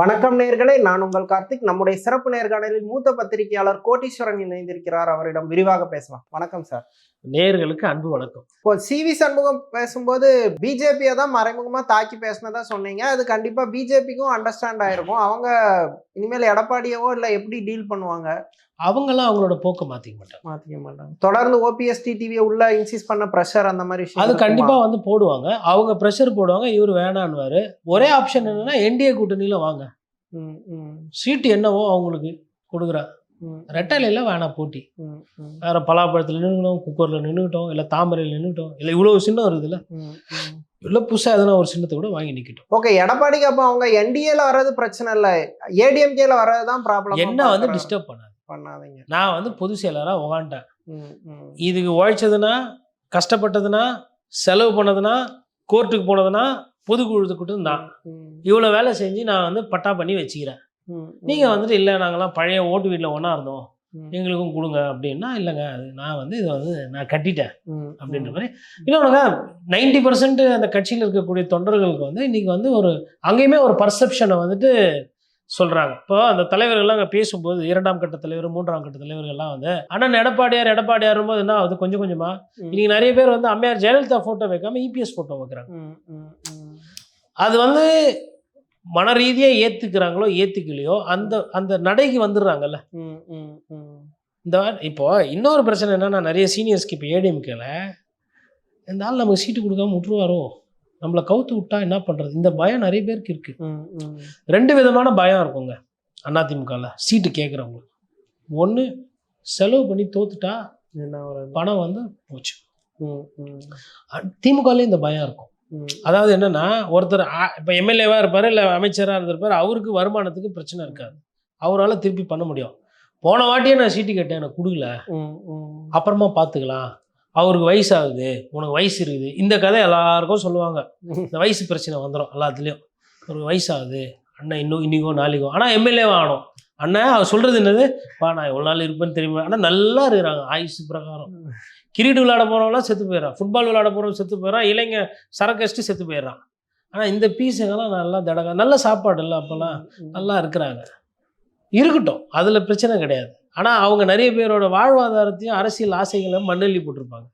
வணக்கம் நேர்களே நான் உங்கள் கார்த்திக். நம்முடைய சிறப்பு நேர்காணலில் மூத்த பத்திரிகையாளர் கோட்டீஸ்வரன் இணைந்திருக்கிறார். அவரிடம் விரிவாக பேசலாம். வணக்கம் சார். நேயர்களுக்கு அன்பு வணக்கம். இப்போ சிவி சண்முகம் பேசும்போது பிஜேபியை தான் மறைமுகமா தாக்கி பேசினதா சொன்னீங்க. அது கண்டிப்பா பிஜேபிக்கும் அண்டர்ஸ்டாண்ட் ஆயிருக்கும். அவங்க இனிமேல் எடப்பாடியவோ இல்ல எப்படி டீல் பண்ணுவாங்க? அவங்கெல்லாம் அவங்களோட போக்கை மாற்றிக்க மாட்டாங்க. மாத்திக்க மாட்டாங்க. தொடர்ந்து ஓபிஎஸ்டி டிவியை உள்ள இன்சிஸ் பண்ண ப்ரெஷர் அந்த மாதிரி அது? கண்டிப்பாக வந்து போடுவாங்க. அவங்க ப்ரெஷர் போடுவாங்க இவர் வேணான்னுவாரு. ஒரே ஆப்ஷன் என்னன்னா என்டிஏ கூட்டணியில் வாங்க. ம், ம், சீட்டு என்னவோ அவங்களுக்கு கொடுக்குறா ம், ரெட்டையில வேணாம் போட்டி. வேற பலாப்பழத்தில் நின்றுக்கிட்டோம் குக்கரில் நின்றுக்கிட்டோம் இல்லை தாமரையில் நின்றுக்கிட்டோம் இல்லை இவ்வளோ சின்னம் இருக்குதுல்ல ம். இல்லை புதுசாக எதனா ஒரு சின்னத்தை கூட வாங்கி நிற்கட்டும் ஓகே எடப்பாடிக்கு அப்போ அவங்க என்டிஏல வர்றது பிரச்சனை இல்ல. ஏடிஎம்கேல வர்றது தான் ப்ராப்ளம் என்ன வந்து டிஸ்டர்ப் பண்ணாது பண்ணாதீங்க. நான் வந்து பொது செயலராக உகாண்டேன் இதுக்கு உழைச்சதுன்னா கஷ்டப்பட்டதுன்னா செலவு பண்ணதுன்னா கோர்ட்டுக்கு போனதுன்னா பொதுக்குழுத்துக்கிட்டும் தான். ம், இவ்வளோ வேலை செஞ்சு நான் வந்து பட்டா பண்ணி வச்சுக்கிறேன். நீங்கள் வந்துட்டு இல்லை நாங்களாம் பழைய ஓட்டு வீட்டில் ஒன்றா இருந்தோம். எங்களுக்கும் கொடுங்க. அப்படின்னா இல்லைங்க அது நான் வந்து இதை வந்து நான் கட்டிட்டேன். அப்படின்ற மாதிரி. இன்னொன்றுங்க நைன்டி பர்சன்ட் அந்த கட்சியில் இருக்கக்கூடிய தொண்டர்களுக்கு வந்து இன்னைக்கு வந்து ஒரு அங்கேயுமே ஒரு பர்செப்ஷனை வந்துட்டு சொல்கிறாங்க இப்போ அந்த தலைவர்கள்லாம் அங்கே பேசும்போது இரண்டாம் கட்ட தலைவர் மூன்றாம் கட்ட தலைவர்கள்லாம் வந்து அண்ணன் எடப்பாடியார் எடப்பாடியார் போது என்ன ஆகுது? கொஞ்சம் கொஞ்சமாக இன்னைக்கு நிறைய பேர் வந்து அம்மையார் ஜெயலலிதா ஃபோட்டோ வைக்காம இபிஎஸ் ஃபோட்டோ வைக்கிறாங்க. அது வந்து மன ரீதியாக ஏற்றுக்கிறாங்களோ ஏற்றுக்கலையோ அந்த அந்த நடைக்கு வந்துடுறாங்கல்ல. இந்த இப்போ இன்னொரு பிரச்சனை என்னன்னா நிறைய சீனியர்ஸ்க்கு இப்போ ஏடிஎம்கேல இந்த ஆள் நமக்கு சீட்டு கொடுக்காம விட்டுருவாரோ? நம்மளை கவுத்து விட்டா என்ன பண்ணுறது இந்த பயம் நிறைய பேருக்கு இருக்குது ரெண்டு விதமான பயம் இருக்குங்க அதிமுகவில் சீட்டு கேட்குறவங்க ஒன்று செலவு பண்ணி தோத்துட்டா என்ன ஒரு பணம் வந்து போச்சு. திமுகலேயும் இந்த பயம் இருக்கும். ம், அதாவது என்னன்னா ஒருத்தர் இப்போ எம்எல்ஏவாக இருப்பார் இல்லை அமைச்சராக இருந்திருப்பார் அவருக்கு வருமானத்துக்கு பிரச்சனை இருக்காது. அவரால் திருப்பி பண்ண முடியும். போன வாட்டியே நான் சீட்டு கேட்டேன் எனக்கு கொடுக்கல. அப்புறமா பார்த்துக்கலாம் அவருக்கு வயசாகுது உனக்கு வயசு இருக்குது. இந்த கதை எல்லாருக்கும் சொல்லுவாங்க. இந்த வயசு பிரச்சனை வந்துடும் எல்லாத்துலேயும். ஒரு வயசாகுது அண்ணன் இன்னும் இன்னைக்கோ நாளைக்கோ. ஆனால் எம்எல்ஏ ஆகணும். அண்ணன் அவர் சொல்கிறது என்னது? பா நான் எவ்வளோ நாள் இருப்பேன்னு தெரியுமா? ஆனால் நல்லா இருக்கிறாங்க ஆயுசு பிரகாரம். கிரிக்கெட் விளையாட போகிறவங்களாம் செத்து போயிடறான். ஃபுட்பால் விளையாட போகிறவங்க செத்து போயிடறான். இளைஞ சரக்கடிச்சிட்டு செத்து போயிடுறான். ஆனால் இந்த பீஸுங்கெல்லாம் நல்லா தடக நல்ல சாப்பாடு இல்லை அப்போல்லாம். நல்லா இருக்கிறாங்க. இருக்கட்டும். அதில் பிரச்சனை கிடையாது. ஆனால் அவங்க நிறைய பேரோட வாழ்வாதாரத்தையும் அரசியல் ஆசைகளையும் மண்ணெல்லி போட்டிருப்பாங்க.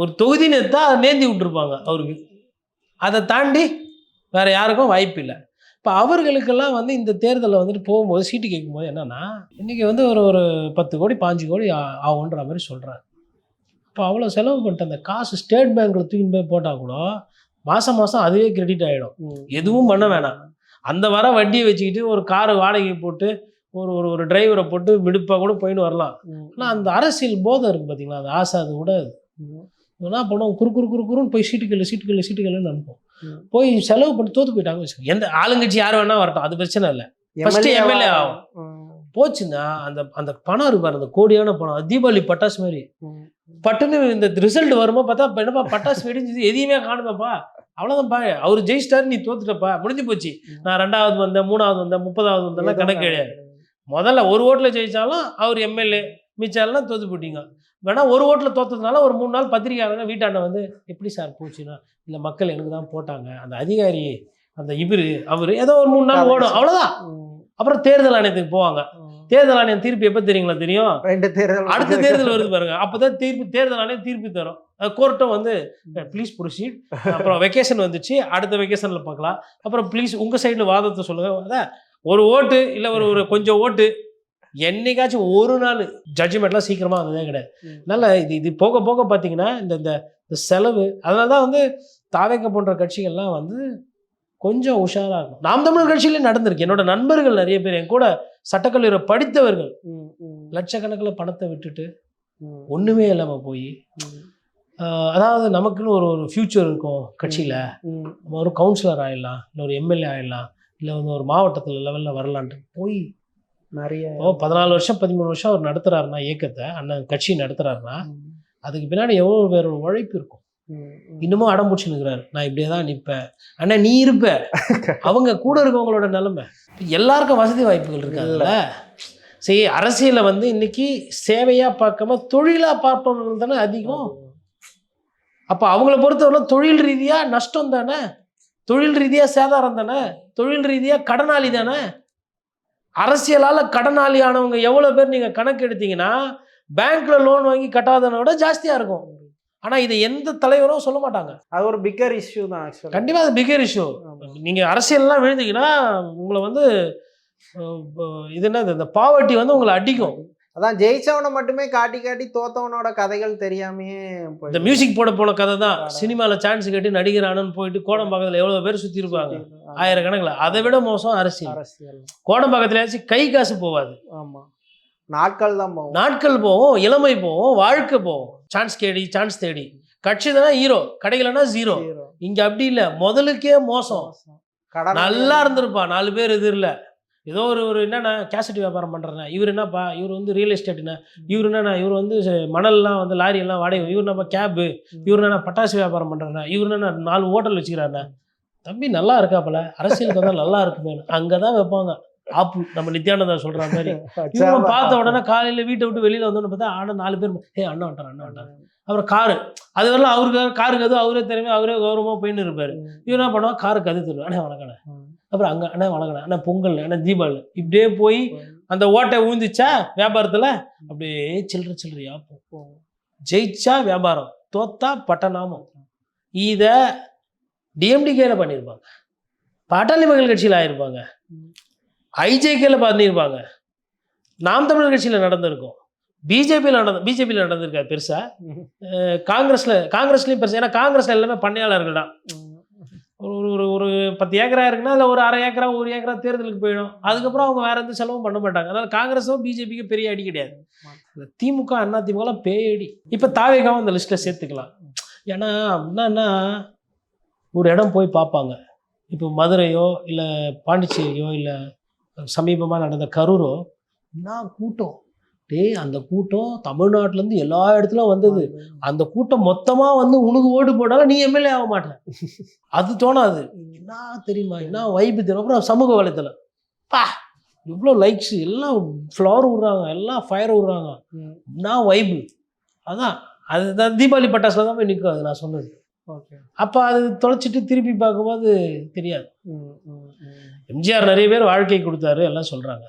ஒரு தொகுதி நேத்தா அதை நேந்தி விட்டுருப்பாங்க அவருக்கு. அதை தாண்டி வேற யாருக்கும் வாய்ப்பு இல்லை. இப்போ அவர்களுக்கெல்லாம் வந்து இந்த தேர்தலில் வந்துட்டு போகும்போது சீட்டு கேட்கும்போது என்னன்னா இன்னைக்கு வந்து ஒரு ஒரு பத்து கோடி பாஞ்சு கோடி ஆகுன்ற மாதிரி சொல்கிறாரு இப்போ அவ்வளோ செலவு பண்ணிட்டு அந்த காசு ஸ்டேட் பேங்க்கில் தூக்கின்னு போய் போட்டால் கூட மாதம் மாதம் அதுவே கிரெடிட் ஆகிடும். எதுவும் பண்ண வேணாம். அந்த வர வட்டியை வச்சுக்கிட்டு ஒரு காரு வாடகை போட்டு ஒரு ஒரு ஒரு டிரைவரை போட்டு மிடுப்பாக கூட போயின்னு வரலாம் ஆனால் அந்த அரசியல் போதை இருக்குது பார்த்தீங்களா அந்த ஆசை அது விடாது ம். என்ன பண்ணுவோம் குறு குறு குறு குறுன்னு போய் சீட்டுக்கல் சீட்டுக்கல் சீட்டுக்கல்னு அனுப்போம். போய் செலவு பண்ணி தோத்து போயிட்டாங்க வச்சுக்கோங்க. எந்த ஆளுங்கட்சி யார் வேணா வரட்டும் அது பிரச்சனை இல்லை MLA வா- ஆகும். போச்சுன்னா அந்த அந்த பணம் இருக்கு பாரு அந்த கோடியான பணம் அது தீபாவளி பட்டாசு மாதிரி. பட்டுன்னு இந்த ரிசல்ட் வருமா பார்த்தா என்னப்பா பட்டாசு வெடிஞ்சது எதையுமே காணுமாப்பா அவ்வளோதான்ப்பா அவர் ஜெயிச்சிட்டாரு நீ தோத்துட்டப்பா. முடிஞ்சு போச்சு. நான் ரெண்டாவது வந்தேன் மூணாவது வந்தேன் முப்பதாவது வந்தேன்லாம் கணக்கு கிடையாது. முதல்ல ஒரு ஓட்டில் ஜெயிச்சாலும் அவர் எம்எல்ஏ மிச்சாலாம் தோத்து போட்டீங்க வேணா ஒரு ஓட்டில் தோத்ததுனால ஒரு மூணு நாள் பத்திரிக்கையாளங்க வீட்டாண்ட வந்து எப்படி சார் போச்சுன்னா இல்லை மக்கள் எனக்கு தான் போட்டாங்க. அந்த அதிகாரி அந்த இவரு அவர் ஏதோ ஒரு மூணு நாள் ஓடும். அவ்வளோதான் அப்புறம் தேர்தல் ஆணையத்துக்கு போவாங்க. தேர்தல் ஆணையம் தீர்ப்பு எப்போ தெரியுங்களா தெரியும்? ரெண்டு தேர்தல் அடுத்த தேர்தல் வருது பாருங்க. அப்பதான் தீர்ப்பு தேர்தல் ஆணையம் தீர்ப்பு தரும். கோர்ட்டும் வந்து ப்ளீஸ் ப்ரொசீட் அப்புறம் வெக்கேஷன் வந்துச்சு. அடுத்த வெக்கேஷன்ல பார்க்கலாம். அப்புறம் ப்ளீஸ் உங்க சைடுல வாதத்தை சொல்லுங்க. அதான் ஒரு ஓட்டு இல்லை ஒரு ஒரு கொஞ்சம் ஓட்டு. என்னைக்காச்சும் ஒரு நாள் ஜட்ஜ்மெண்ட்லாம் சீக்கிரமா வந்ததே கிடையாது. அதனால இது இது போக போக பார்த்தீங்கன்னா இந்த இந்த இந்த செலவு அதனால தான் வந்து தாவேக்க போன்ற கட்சிகள்லாம் வந்து கொஞ்சம் உஷாரா இருக்கும். நாம் தமிழர் கட்சியிலே நடந்திருக்கு. என்னோட நண்பர்கள் நிறைய பேர் என் கூட சட்டக்கல்லூரி படித்தவர்கள் லட்சக்கணக்கில் பணத்தை விட்டுட்டு ஒன்றுமே இல்லாமல் போய் அதாவது நமக்குன்னு ஒரு ஒரு ஃப்யூச்சர் இருக்கும் கட்சியில். நம்ம ஒரு கவுன்சிலர் ஆயிடலாம் இல்லை ஒரு எம்எல்ஏ ஆயிடலாம் இல்லை வந்து ஒரு மாவட்டத்தில் லெவலில் வரலான்ட்டு போய் நிறைய இப்போ பதினாலு வருஷம் பதிமூணு வருஷம் அவர் நடத்துறாருன்னா இயக்கத்தை அண்ணன் கட்சி நடத்துறாருன்னா ம், அதுக்கு பின்னாடி எவ்வளோ பேரோட உழைப்பு இருக்கும். இன்னமும் அடம் பிடிச்சி நிற்கிறாரு நான் இப்படியே தான் நிற்பேன். அண்ணா நீ இருப்ப. அவங்க கூட இருக்கவங்களோட நிலைமை. எல்லாருக்கும் வசதி வாய்ப்புகள் இருக்காதுல்ல? சரி அரசியலை வந்து இன்னைக்கு சேவையா பார்க்காம தொழிலா பார்ப்பவர்கள் தானே அதிகம். அப்போ அவங்கள பொறுத்தவரை தொழில் ரீதியா நஷ்டம் தானே? தொழில் ரீதியா சேதாரம் தானே? தொழில் ரீதியா கடனாளி தானே? அரசியலால கடனாளி ஆனவங்க எவ்வளவு பேர் நீங்க கணக்கு எடுத்தீங்கன்னா பேங்க்ல லோன் வாங்கி கட்டாதவனை விட ஜாஸ்தியா இருக்கும். ஆனா இதை எந்த தலைவரும் சொல்ல மாட்டாங்க. அது ஒரு பிக்கர் இஷ்யூ தான் ஆக்சுவலா கண்டிப்பா அது பிகர் இஷ்யூ நீங்க அரசியல்லாம் விழுந்தீங்கன்னா உங்களை வந்து இது என்னது இந்த பாவர்ட்டி வந்து உங்களை அடிக்கும். அதான் ஜெயிச்சவனை மட்டுமே காட்டி காட்டி தோத்தவனோட கதைகள் தெரியாமையே இந்த. மியூசிக் போட போன கதை தான். சினிமாவில் சான்ஸ் கேட்டு நடிகரானு போயிட்டு கோடம்பாக்கத்தில் எவ்வளோ பேர் சுற்றி இருப்பாங்க? ஆயிரக்கணக்கில். அதை விட மோசம் அரசியல். கோடம்பாக்கத்துலயாச்சும் கை காசு போகாது ஆமா. நாட்கள் தான் போகும். நாட்கள் போவோம் இளமை போவோம் வாழ்க்கை போவோம் சான்ஸ் கேடி சான்ஸ் தேடி. கட்சி தானே ஹீரோ கிடைக்கலன்னா ஜீரோ. இங்க அப்படி இல்லை முதலுக்கே மோசம். நல்லா இருந்திருப்பா நாலு பேர் இது இல்லை. ஏதோ ஒரு ஒரு என்னண்ணா கேசட் வியாபாரம் பண்ணுறேன் இவர் என்னப்பா இவர் வந்து ரியல் எஸ்டேட்னா இவர் என்னண்ணா இவர் வந்து மணல்லாம் வந்து லாரி எல்லாம் வாடகை இவர் என்னப்பா கேபு இவர் என்ன பட்டாசு வியாபாரம் பண்ணுறேன்னா இவர் என்ன நாலு ஹோட்டல் வச்சுக்கிறாருண்ணா தம்பி நல்லா இருக்காப்பல அரசியலுக்கு வந்தால் நல்லா இருக்குமே அங்கே தான் வைப்பாங்க. ஆப்பு நம்ம நித்யானந்தா சொல்கிற மாதிரி. இவங்க பார்த்த உடனே காலையில் வீட்டை விட்டு வெளியில் வந்தோன்னு பார்த்தா ஆனால் நாலு பேர் ஏ அண்ணா வந்துட்டார் அண்ணா வந்துட்டார். அப்புறம் காரு. அது வரலாம் அவருக்கு காருக்கு அது அவரே தெரியுமே அவரே கௌரவமாக போயின்னு இருப்பார். இவர் என்ன பண்ணுவா காருக்கு அது தருவார். அண்ணா வணக்கண்ணே அப்புறம் அங்கே அண்ணா வணக்கண்ணே அண்ணா. பொங்கல் அண்ணா தீபாவளி. இப்படியே போய் அந்த ஓட்டை ஊந்துச்சா வியாபாரத்தில் அப்படியே சில்லற சில்லறையா போகும். ஜெயிச்சா வியாபாரம் தோத்தா பட்டநாமம். இதை டிஎம்டிகேல பண்ணியிருப்பாங்க பாட்டாளி மக்கள் கட்சியில் ஆயிருப்பாங்க. ஐஜேகேல பண்ணியிருப்பாங்க நாம் தமிழர் கட்சியில் நடந்திருக்கும். பிஜேபியில் நடந்து பிஜேபியில் நடந்திருக்காது பெருசாக காங்கிரஸில் காங்கிரஸ்லேயும் பெருசாக ஏன்னா காங்கிரஸ்ல எல்லாமே பண்ணையாளர்கள் தான். ஒரு ஒரு ஒரு ஒரு பத்து ஏக்கரா இருக்குன்னா இல்லை ஒரு அரை ஏக்கரா ஒரு ஏக்கரா தேர்தலுக்கு போயிடும். அதுக்கப்புறம் அவங்க வேற எந்த செலவும் பண்ண மாட்டாங்க. அதனால் காங்கிரஸும் பிஜேபிக்கு பெரிய அடி கிடையாது. திமுக அண்ணா திமுகலாம் பேடி இப்போ தாவேகாவும் அந்த லிஸ்ட்டில் சேர்த்துக்கலாம். ஏன்னா என்னன்னா ஒரு இடம் போய் பார்ப்பாங்க. இப்போ மதுரையோ இல்லை பாண்டிச்சேரியோ இல்லை சமீபமாக நடந்த கரூரோ என்ன கூட்டம்? டேய் அந்த கூட்டம் தமிழ்நாட்டிலேருந்து எல்லா இடத்துலையும் வந்தது. அந்த கூட்டம் மொத்தமாக வந்து உனக்கு ஓட்டு போட்டாலும் நீ எம்எல்ஏ ஆக மாட்டேன் அது தோணாது. என்ன தெரியுமா? என்ன வைப்பு தெரியும்? அப்புறம் சமூக வலைத்தளம். பா! இவ்வளோ லைக்ஸ் எல்லாம் ஃப்ளவர் விட்றாங்க எல்லாம் ஃபயர் விட்றாங்க. என்ன வைப்பு அதான். அதுதான் தீபாவளி பட்டாசுல தான் போய் நிற்கும் அது நான் சொன்னது. ஓகே. அப்போ அது தொலைச்சிட்டு திருப்பி பார்க்கும்போது தெரியாது. எம்ஜிஆர் நிறைய பேர் வாழ்க்கை கொடுத்தாரு எல்லாம் சொல்கிறாங்க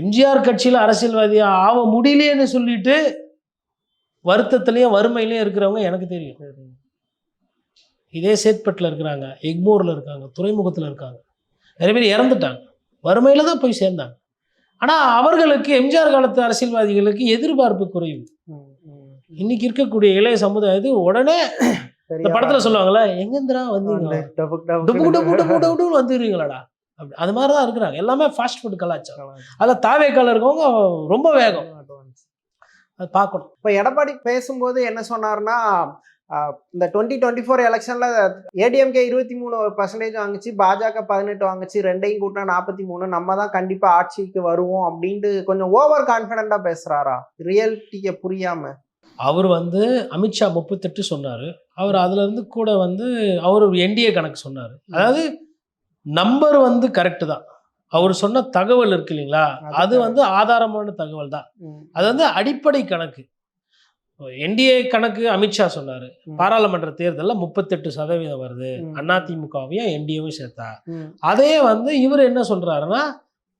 எம்ஜிஆர் கட்சியில் அரசியல்வாதியாக ஆக முடியலையேன்னு சொல்லிட்டு வருத்தத்துலேயும் வறுமையிலையும் இருக்கிறவங்க எனக்கு தெரியும். இதே சேத்பட்டில் இருக்கிறாங்க எக்மோரில் இருக்காங்க துறைமுகத்தில் இருக்காங்க. நிறைய பேர் இறந்துட்டாங்க. வறுமையில் தான் போய் சேர்ந்தாங்க. ஆனால் அவர்களுக்கு எம்ஜிஆர் காலத்து அரசியல்வாதிகளுக்கு எதிர்பார்ப்பு குறைவு. இன்னைக்கு இருக்கக்கூடிய இளைய சமுதாயத்து உடனே இந்த படத்தில் சொல்லுவாங்கல்ல எங்கேந்திரா வந்தீங்க? வந்துடுவீங்களாடா அப்படி. அது மாதிரி தான் இருக்கிறாங்க. எல்லாமே ஃபாஸ்ட் ஃபுட் கலாச்சாரம். அதில் தாவேக்கால இருக்கவங்க ரொம்ப வேகம். அது பார்க்கணும். இப்போ எடப்பாடி பேசும்போது என்ன சொன்னார்னா இந்த டுவெண்ட்டி டுவெண்ட்டி ஃபோர் எலெக்ஷன்ல ஏடிஎம்கே இருபத்தி மூணு பர்சன்டேஜ் வாங்குச்சு பாஜக பதினெட்டு வாங்குச்சு ரெண்டையும் கூட்டினா நாற்பத்தி மூணு. நம்ம தான் கண்டிப்பா ஆட்சிக்கு வருவோம் அப்படின்ட்டு கொஞ்சம் ஓவர் கான்ஃபிடென்ட்டா பேசுறாரா? ரியாலிட்டியை புரியாம. அவர் வந்து அமித்ஷா முப்பத்தெட்டு சொன்னார். அவர் அதுல இருந்து கூட வந்து அவர் என்டிஏ கணக்கு சொன்னார். அதாவது நம்பர் வந்து கரெக்டு தான். அவர் சொன்ன தகவல் இருக்கு இல்லைங்களா? அது வந்து ஆதாரமான தகவல் தான். அது வந்து அடிப்படை கணக்கு. என்டிஏ கணக்கு அமித்ஷா சொன்னார். பாராளுமன்ற தேர்தலில் முப்பத்தெட்டு சதவீதம் வருது. அதிமுகவையும் என்டிஏவும் சேர்த்தா. அதே வந்து இவர் என்ன சொல்றாருன்னா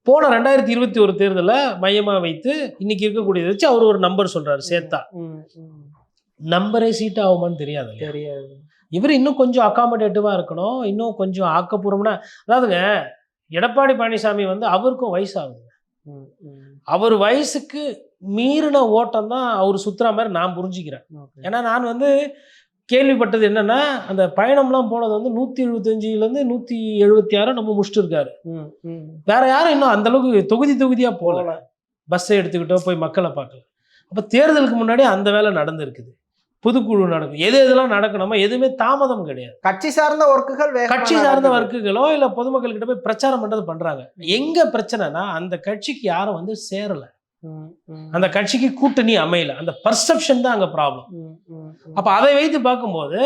போன ரெண்டாயிரத்தி இருபத்தி ஒரு தேர்தலை மையமா வைத்து இன்னைக்கு இருக்கக்கூடியதை வச்சு அவர் ஒரு நம்பர் சொல்றாரு சேர்த்தா. நம்பரே சீட் ஆகுமான்னு தெரியாது? தெரியாது. இவர் இன்னும் கொஞ்சம் அகாமடேட்டிவாக இருக்கணும் இன்னும் கொஞ்சம் ஆக்கப்பூர்வம்னா அதாவதுங்க எடப்பாடி பழனிசாமி வந்து அவருக்கும் வயசாகுது ம், ம். அவர் வயசுக்கு மீறின ஓட்டம் தான் அவர் சுற்றுற மாதிரி நான் புரிஞ்சுக்கிறேன். ஏன்னா நான் வந்து கேள்விப்பட்டது என்னன்னா அந்த பயணம்லாம் போனது வந்து நூற்றி எழுபத்தஞ்சிலேருந்து நூற்றி எழுபத்தி ஆறு நம்ம முடிச்சுட்டு இருக்காரு. வேற யாரும் இன்னும் அந்த அளவுக்கு தொகுதி தொகுதியாக போகல. பஸ்ஸை எடுத்துக்கிட்டோ போய் மக்களை பார்க்கல அப்போ தேர்தலுக்கு முன்னாடி அந்த வேலை நடந்திருக்குது பொதுக்குழு நடக்கும். எது எதெல்லாம் நடக்கணுமோ எதுவுமே தாமதம் கிடையாது. கட்சி சார்ந்த ஒர்க்குகள் கட்சி சார்ந்த வர்க்குகளோ இல்ல பொதுமக்கள் கிட்ட போய் பிரச்சாரம் பண்றது பண்றாங்க. எங்க பிரச்சனைனா அந்த கட்சிக்கு யாரும் வந்து சேரல. அந்த கட்சிக்கு கூட்டணி அமையல. அந்த பர்செப்ஷன் தான் அங்க ப்ராப்ளம் அப்ப அதை வைத்து பார்க்கும்போது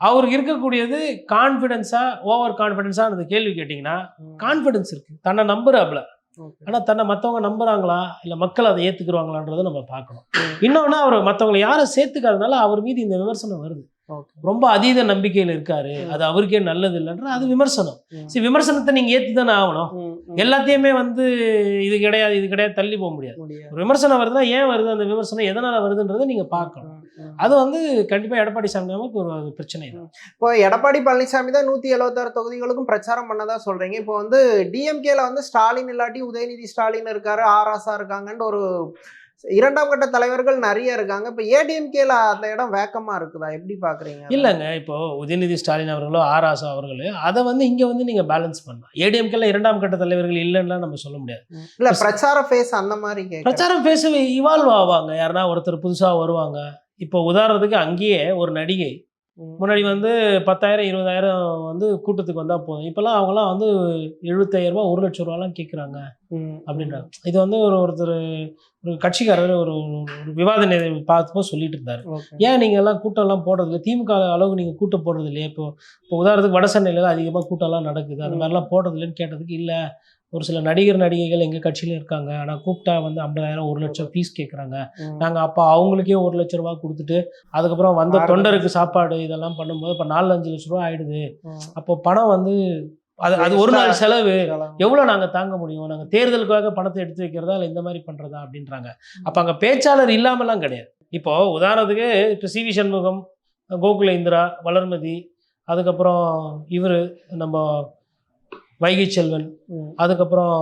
அவருக்கு இருக்கக்கூடியது கான்ஃபிடென்ஸா ஓவர் கான்ஃபிடென்ஸா அந்த கேள்வி கேட்டிங்கன்னா கான்ஃபிடென்ஸ் இருக்கு. தன்னை நம்புறாப்ல ஆனா தன்னை மத்தவங்க நம்புறாங்களா? இல்ல மக்கள் அதை ஏத்துக்குருவாங்களான்றதை நம்ம பார்க்கணும். இன்னொன்னு அவர் மத்தவங்களை யாரும் சேர்த்துக்காதனால அவர் மீது இந்த விமர்சனம் வருது. ரொம்ப அதீத நம்பிக்கையில் இருக்காரு. அது அவருக்கே நல்லது இல்லைன்ற அது விமர்சனம். சரி விமர்சனத்தை நீங்க ஏத்து தானே ஆகணும். எல்லாத்தையுமே வந்து இது கிடையாது இது கிடையாது தள்ளி போக முடியாது. விமர்சனம் வருதுன்னா ஏன் வருது? அந்த விமர்சனம் எதனால வருதுன்றதை நீங்க பார்க்கணும். அது வந்து கண்டிப்பா எடப்பாடி சாமிக்கு ஒரு பிரச்சனை. இப்போ எடப்பாடி பழனிசாமி தான் நூத்தி எழுபத்தாறு தொகுதிகளுக்கும் பிரச்சாரம் பண்ணதா சொல்றீங்க. இப்போ வந்து டிஎம்கேல வந்து ஸ்டாலின் இல்லாட்டி உதயநிதி ஸ்டாலின் இருக்காரு ஆராசா இருக்காங்கன்னு ஒரு இரண்டாம் கட்ட தலைவர்கள் நிறைய இருக்காங்க. இப்போ ஏடிஎம்கேல அந்த இடம் வேக்கமா இருக்குதா? எப்படி பாக்குறீங்க? இல்லைங்க இப்போ உதயநிதி ஸ்டாலின் அவர்களோ ஆர் ஆசா அவர்களோ அதை வந்து இங்க வந்து நீங்க பேலன்ஸ் பண்ணலாம். ஏடிஎம்கேல இரண்டாம் கட்ட தலைவர்கள் இல்லைன்னா நம்ம சொல்ல முடியாது. இல்ல பிரச்சார ஃபேஸ் அந்த மாதிரி. பிரச்சாரம் பேச இவால்வ் ஆவாங்க. யாருன்னா ஒருத்தர் புதுசா வருவாங்க. இப்போ உதாரணத்துக்கு அங்கேயே ஒரு நடிகை. முன்னாடி வந்து பத்தாயிரம் இருபதாயிரம் வந்து கூட்டத்துக்கு வந்தால் போதும் இப்போல்லாம் அவங்களாம் வந்து எழுபத்தாயிரம் ரூபாய் ஒரு லட்சம் ரூபாலாம் கேட்குறாங்க. அப்படின்றாங்க இது வந்து ஒரு ஒருத்தர் ஒரு கட்சிக்காரர் ஒரு ஒரு விவாத நிலை பார்த்தப்போ சொல்லிட்டு இருந்தாரு. ஏன் நீங்கள் எல்லாம் கூட்டம்லாம் போடுறது இல்லை திமுக அளவுக்கு நீங்கள் கூட்டம் போடுறது இல்லையா இப்போ இப்போ உதாரணத்துக்கு வட சென்னையில அதிகமாக கூட்டம்லாம் நடக்குது அந்த. மாதிரிலாம் போடுறது இல்லைன்னு கேட்டதுக்கு இல்லை ஒரு சில நடிகர் நடிகைகள் எங்கள் கட்சியிலும் இருக்காங்க. ஆனால் கூப்பிட்டா வந்து ஐம்பதாயிரம் ஒரு லட்சம் ஃபீஸ் கேட்குறாங்க. நாங்கள் அப்போ அவங்களுக்கே ஒரு லட்ச ரூபா கொடுத்துட்டு அதுக்கப்புறம் வந்த தொண்டருக்கு சாப்பாடு இதெல்லாம் பண்ணும்போது இப்போ நாலு அஞ்சு லட்ச ரூபா ஆயிடுது. அப்போ பணம் வந்து அது அது ஒரு நாள் செலவு. எவ்வளோ நாங்கள் தாங்க முடியும்? நாங்கள் தேர்தலுக்காக பணத்தை எடுத்து வைக்கிறதா இல்லை இந்த மாதிரி பண்ணுறதா அப்படின்றாங்க. அப்போ அங்கே பேச்சாளர் இல்லாமலாம் கிடையாது. இப்போ உதாரணத்துக்கு இப்போ சி வி சண்முகம் கோகுல இந்திரா வளர்மதி அதுக்கப்புறம் இவர் நம்ம வைகை செல்வன். அதுக்கப்புறம்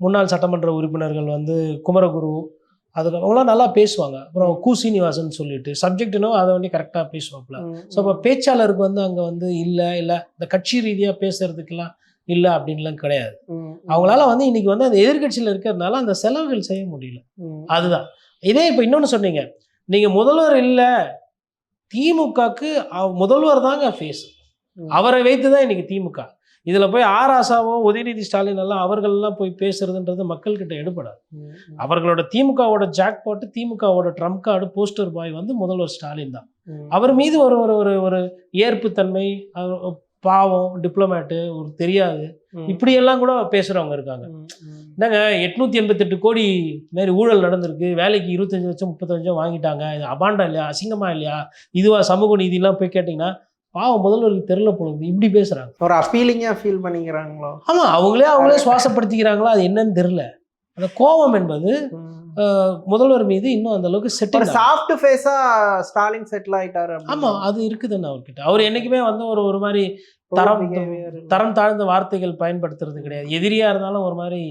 முன்னாள் சட்டமன்ற உறுப்பினர்கள் வந்து குமரகுரு அதுக்கு அவங்களாம் நல்லா பேசுவாங்க அப்புறம் கு சீனிவாசன் சொல்லிட்டு சப்ஜெக்ட்னோ அதை வந்து கரெக்டாக பேசுவாப்புல. ஸோ அப்போ பேச்சாளருக்கு வந்து அங்கே வந்து இல்லை இல்லை இந்த கட்சி ரீதியாக பேசுறதுக்கெல்லாம் இல்லை அப்படின்லாம் கிடையாது. அவங்களால வந்து இன்னைக்கு வந்து அந்த எதிர்க்கட்சியில் இருக்கிறதுனால அந்த செலவுகள் செய்ய முடியல. அதுதான் இதே இப்போ இன்னொன்று சொன்னீங்க நீங்கள் முதல்வர் இல்லை திமுகக்கு முதல்வர் தாங்க ஃபேஸ். அவரை வைத்து தான் இன்னைக்கு திமுக இதில் போய் ஆர் ஆசாவோ உதயநிதி ஸ்டாலின் எல்லாம் அவர்கள்லாம் போய் பேசுறதுன்றது மக்கள்கிட்ட எடுபடாது ம். ம். அவர்களோட திமுகவோட ஜாக்பாட்டு திமுகவோட ட்ரம்ப் கார்டு போஸ்டர் பாய் வந்து முதல்வர் ஸ்டாலின் தான். அவர் மீது ஒரு ஒரு ஒரு ஒரு ஏற்புத்தன்மை பாவம் டிப்ளமேட்டு ஒரு தெரியாது. இப்படியெல்லாம் கூட பேசுகிறவங்க இருக்காங்க. என்னங்க எட்நூத்தி எண்பத்தெட்டு கோடி மாரி ஊழல் நடந்திருக்கு வேலைக்கு இருபத்தஞ்சு லட்சம் முப்பத்தஞ்சு வாங்கிட்டாங்க இது அபாண்டா இல்லையா அசிங்கமா இல்லையா இதுவா சமூக நீதிலாம் போய் கேட்டிங்கன்னா பாவம் முதல்வருக்கு தெரியல போலுது இப்படி பேசுறாங்க. ஒரு அப்பீலிங்கா ஃபீல் பண்ணிக்கிறாங்களோ? ஆமா அவங்களே அவங்களே சுவாசப்படுத்திக்கிறாங்களா? அது என்னன்னு தெரியல. அந்த கோபம் என்பது முதல்வர் மீது இன்னும் அந்த அளவுக்கு செட்டில் சாஃப்ட் ஃபேஸா ஸ்டாலின் செட்டில் ஆயிட்டாரு. ஆமா அது இருக்குதுன்னு அவர்கிட்ட அவர் என்னைக்குமே வந்து ஒரு ஒரு மாதிரி தரம். தரம் தாழ்ந்த வார்த்தைகள் பயன்படுத்துறது கிடையாது எதிரியா இருந்தாலும் ஒரு மாதிரி.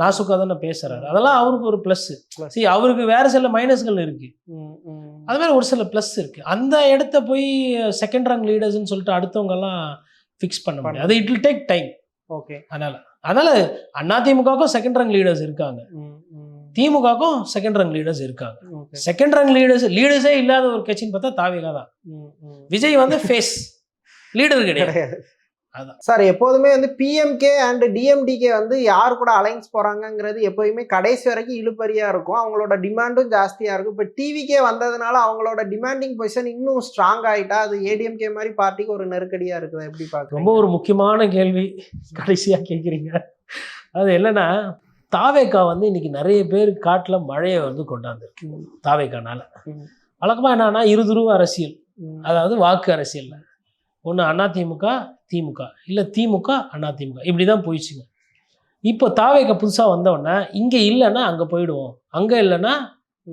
நாசுக்கா தானே பேசுறாரு அதெல்லாம் அவருக்கு ஒரு ப்ளஸ். சரி அவருக்கு வேற சில மைனஸ்கள் இருக்கு. அது மாதிரி ஒரு சில ப்ளஸ் இருக்கு அந்த இடத்த போய் செகண்ட் ரேங்க் லீடர்ஸ்னு சொல்லிட்டு அடுத்தவங்க எல்லாம் ஃபிக்ஸ் பண்ண முடியாது அது it will take time okay அதனால அதனால அதிமுகவுக்கும் செகண்ட் ரேங்க் லீடர்ஸ் இருக்காங்க. திமுகவுக்கும் செகண்ட் ரேங்க் லீடர்ஸ் இருக்காங்க. செகண்ட் ரேங்க் லீடர்ஸ் லீடர்ஸே இல்லாத ஒரு கட்சின்னு பார்த்தா தாவிகா தான். விஜய் வந்து ஃபேஸ் லீடர் கிடையாது. சார் எப்போதுமே வந்து பிஎம்கே அண்ட் டிஎம்டிகே வந்து யார் கூட அலைன்ஸ் போறாங்கங்கிறது எப்போயுமே கடைசி வரைக்கும் இழுபறியா இருக்கும். அவங்களோட டிமாண்டும் ஜாஸ்தியா இருக்கும். இப்போ டிவிக்கே வந்ததுனால அவங்களோட டிமாண்டிங் பொசிஷன் இன்னும் ஸ்ட்ராங் ஆயிட்டா அது ஏடிஎம்கே மாதிரி பார்ட்டிக்கு ஒரு நெருக்கடியா இருக்குதா? எப்படி ரொம்ப பார்க்குறோம் ஒரு முக்கியமான கேள்வி. கடைசியா கேட்குறீங்க அது என்னன்னா தாவேக்கா வந்து இன்னைக்கு நிறைய பேர் காட்டுல மழையை வந்து கொண்டாந்து தாவேக்கானால. ம். வழக்கமா என்னன்னா இருதுருவ அரசியல். அதாவது வாக்கு அரசியல்ல. ஒன்று அதிமுக திமுக இல்லை திமுக அதிமுக இப்படி தான் போயிடுச்சுங்க. இப்போ தாவேக்க புதுசாக வந்தவொடனே இங்கே இல்லைன்னா அங்கே போயிடுவோம். அங்கே இல்லைன்னா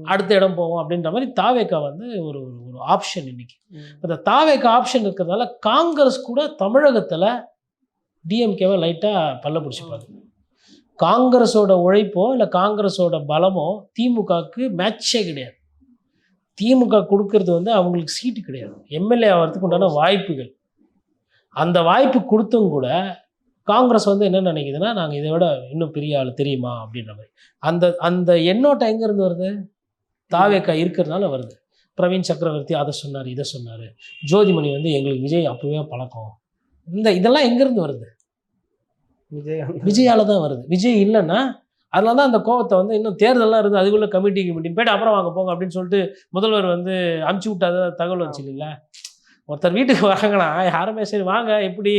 அடுத்த இடம் போவோம் அப்படின்ற மாதிரி தாவேக்கா வந்து ஒரு ஒரு- ஒரு ஆப்ஷன் இன்னைக்கு. இந்த தாவேக்கா ஆப்ஷன் இருக்கிறதால காங்கிரஸ் கூட தமிழகத்தில் டிஎம்கேவை லைட்டாக பல்ல பிடிச்சிப்பாங்க காங்கிரஸோட உழைப்போ இல்லை காங்கிரஸோட பலமோ திமுகவுக்கு மேட்சே கிடையாது. திமுக கொடுக்கறது வந்து அவங்களுக்கு சீட்டு கிடையாது. எம்எல்ஏ ஆகிறதுக்கு உண்டான வாய்ப்புகள். அந்த வாய்ப்பு கொடுத்தும் கூட காங்கிரஸ் வந்து என்ன நினைக்குதுன்னா நாங்கள் இதை விட இன்னும் பெரிய ஆள் தெரியுமா? அப்படின்ற மாதிரி. அந்த அந்த எண்ணோட்டம் எங்கேருந்து வருது? தாவேக்கா இருக்கிறதுனால வருது. பிரவீன் சக்கரவர்த்தி அதை சொன்னார் இதை சொன்னார். ஜோதிமணி வந்து எங்களுக்கு விஜய் அப்போவே பழக்கம். இந்த இதெல்லாம் எங்கேருந்து வருது? விஜயால தான் வருது. விஜய் இல்லைன்னா அதனால தான் அந்த கோவத்தை வந்து இன்னும் தேர்தல்லாம் இருக்குது அதுக்குள்ளே கமிட்டி கமிட்டி போய்ட்டு அப்புறம் வாங்க போங்க அப்படின்னு சொல்லிட்டு முதல்வர் வந்து அமுச்சு விட்டாத தகவல் வச்சு இல்லைங்களா? ஒருத்தர் வீட்டுக்கு வராங்கன்னா யாருமே சரி வாங்க எப்படி?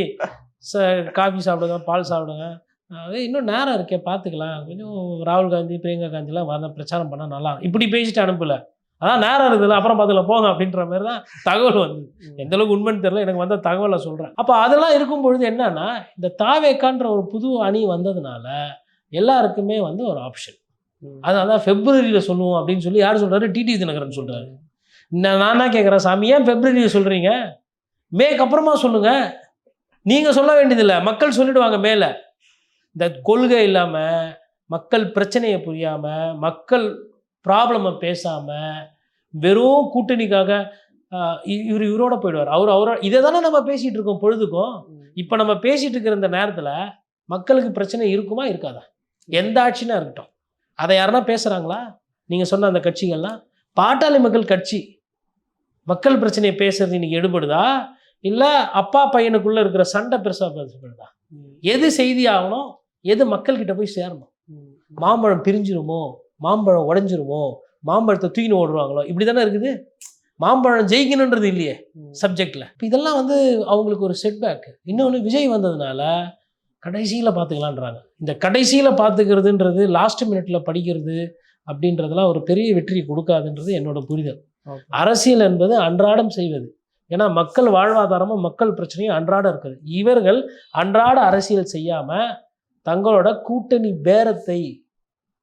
ச காஃபி சாப்பிடுங்க பால் சாப்பிடுங்க. அது இன்னும் நேரம் இருக்கே பார்த்துக்கலாம். கொஞ்சம் ராகுல் காந்தி பிரியங்கா காந்திலாம் வர பிரச்சாரம் பண்ணால் நல்லா. இப்படி பேசிட்டு அனுப்பல. அதான் நேரம் இருக்குதுல்ல அப்புறம் பார்த்துக்கலாம் போங்க அப்படின்ற மாதிரி தான் தகவல் வந்து. எந்த அளவுக்கு உண்மைன்னு தெரியல எனக்கு வந்த தகவலை சொல்கிறேன் அப்போ அதெல்லாம் இருக்கும் பொழுது என்னன்னா இந்த தாவேக்கான்ற ஒரு புது அணி வந்ததுனால எல்லாருக்குமே வந்து ஒரு ஆப்ஷன் அதனால தான் ஃபெப்ரவரியில் சொல்லுவோம் அப்படின்னு சொல்லி யார் சொல்றாரு? டிடி தினகரன் சொல்றாரு. நான் நான் என்ன கேட்குறேன் சாமி? ஏன் ஃபெப்ரவரியில் சொல்கிறீங்க மேக்கு அப்புறமா சொல்லுங்க. நீங்கள் சொல்ல வேண்டியதில்லை. மக்கள் சொல்லிடுவாங்க மேலே. இந்த கொள்கை இல்லாமல் மக்கள் பிரச்சனையை புரியாமல் மக்கள் ப்ராப்ளமை பேசாமல் வெறும் கூட்டணிக்காக இவர் இவரோட போயிடுவார். அவர் அவரோட இதை தானே நம்ம பேசிகிட்டு இருக்கோம் பொழுதுக்கும். இப்போ நம்ம பேசிட்டு இருக்கிற இந்த நேரத்தில் மக்களுக்கு பிரச்சனை இருக்குமா இருக்காதா? எந்த ஆட்சினா இருக்கட்டும். அதை யாருன்னா பேசுகிறாங்களா நீங்கள் சொன்ன அந்த கட்சிகள்லாம். பாட்டாளி மக்கள் கட்சி. மக்கள் பிரச்சனையை பேசுறது இன்னைக்கு எடுபடுதா? இல்லை அப்பா பையனுக்குள்ளே இருக்கிற சண்டை பெருசாக பேசப்படுதா? எது செய்தி ஆகணும் எது மக்கள்கிட்ட போய் சேரணும்? மாம்பழம் பிரிஞ்சிருமோ? மாம்பழம் உடஞ்சிருமோ? மாம்பழத்தை தூக்கின்னு ஓடுவாங்களோ? இப்படி தானே இருக்குது? மாம்பழம் ஜெயிக்கணுன்றது இல்லையே சப்ஜெக்டில் இப்போ இதெல்லாம் வந்து அவங்களுக்கு ஒரு செட்பேக் இன்னொன்று விஜய் வந்ததுனால கடைசியில் பார்த்துக்கலான்றாங்க இந்த கடைசியில் பார்த்துக்கிறதுன்றது லாஸ்ட் மினிட்ல படிக்கிறது அப்படின்றதெல்லாம் ஒரு பெரிய வெற்றி கொடுக்காதுன்றது என்னோட புரிதல். அரசியல் என்பது அன்றாடம் செய்வது. ஏன்னா மக்கள் வாழ்வாதாரமும் மக்கள் பிரச்சனையும் அன்றாடம் இருக்குது. இவர்கள் அன்றாட அரசியல் செய்யாமல் தங்களோட கூட்டணி பேரத்தை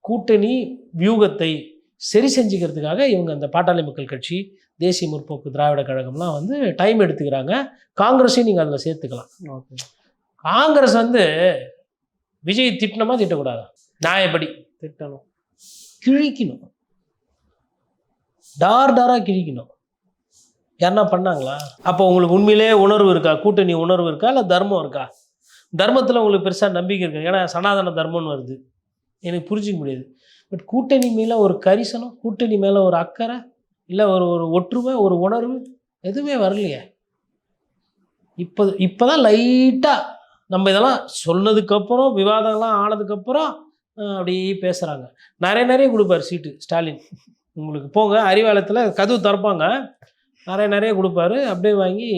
கூட்டணி வியூகத்தை சரி செஞ்சுக்கிறதுக்காக இவங்க அந்த பாட்டாளி மக்கள் கட்சி தேசிய முற்போக்கு திராவிட கழகம்லாம் வந்து டைம் எடுத்துக்கிறாங்க. காங்கிரஸையும் நீங்கள் அதில் சேர்த்துக்கலாம். ஓகே. காங்கிரஸ் வந்து விஜய் திட்டணுமா திட்டக்கூடாதா? நியாயப்படி திட்டணும். கிழிக்கணும். டார் டாராக கிழிக்கணும். யாருன்னா பண்ணாங்களா? அப்போ உங்களுக்கு உண்மையிலே உணர்வு இருக்கா? கூட்டணி உணர்வு இருக்கா? இல்லை தர்மம் இருக்கா? தர்மத்தில் உங்களுக்கு பெருசாக நம்பிக்கை இருக்கு. ஏன்னா சனாதன தர்மம்னு வருது. எனக்கு புரிஞ்சிக்க முடியாது. பட் கூட்டணி மேலே ஒரு கரிசனம் கூட்டணி மேலே ஒரு அக்கறை இல்லை ஒரு ஒரு ஒற்றுமை ஒரு உணர்வு எதுவுமே வரலையே. இப்போ இப்போ தான் லைட்டாக நம்ம இதெல்லாம் சொன்னதுக்கப்புறம் விவாதம்லாம் ஆனதுக்கப்புறம் அப்படியே பேசுகிறாங்க நிறைய நிறைய கொடுப்பாரு சீட்டு ஸ்டாலின். உங்களுக்கு போங்க அறிவாலயத்தில் கதவு திறப்பாங்க. நிறைய நிறைய கொடுப்பாரு. அப்படியே வாங்கி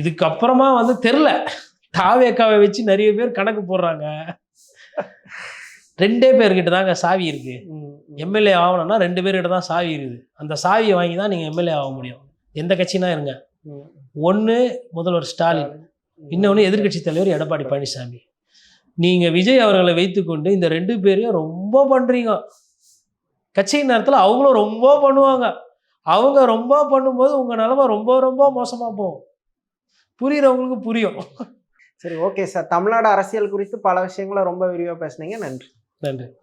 இதுக்கப்புறமா வந்து தெரில தாவேக்காவை வச்சு நிறைய பேர் கணக்கு போடுறாங்க. ரெண்டே பேர்கிட்ட தாங்க சாவி இருக்கு. எம்எல்ஏ ஆகணும்னா ரெண்டு பேர்கிட்ட தான் சாவி இருக்குது. அந்த சாவியை வாங்கி தான் நீங்கள் எம்எல்ஏ ஆக முடியும். எந்த கட்சினா இருங்க. ஒன்று முதல்வர் ஸ்டாலின். இன்னொன்று எதிர்க்கட்சி தலைவர் எடப்பாடி பழனிசாமி. நீங்கள் விஜய் அவர்களை வைத்துக்கொண்டு இந்த ரெண்டு பேரையும் ரொம்ப பண்ணுறீங்க கட்சி நேரத்தில் அவங்களும் ரொம்ப பண்ணுவாங்க. அவங்க ரொம்ப பண்ணும்போது உங்கள் நிலமை ரொம்ப ரொம்ப மோசமாக போகும். புரியுறவங்களுக்கு புரியும். சரி ஓகே சார் தமிழ்நாடு அரசியல் குறித்து பல விஷயங்களை ரொம்ப விரிவாக பேசுனீங்க. நன்றி. நன்றி.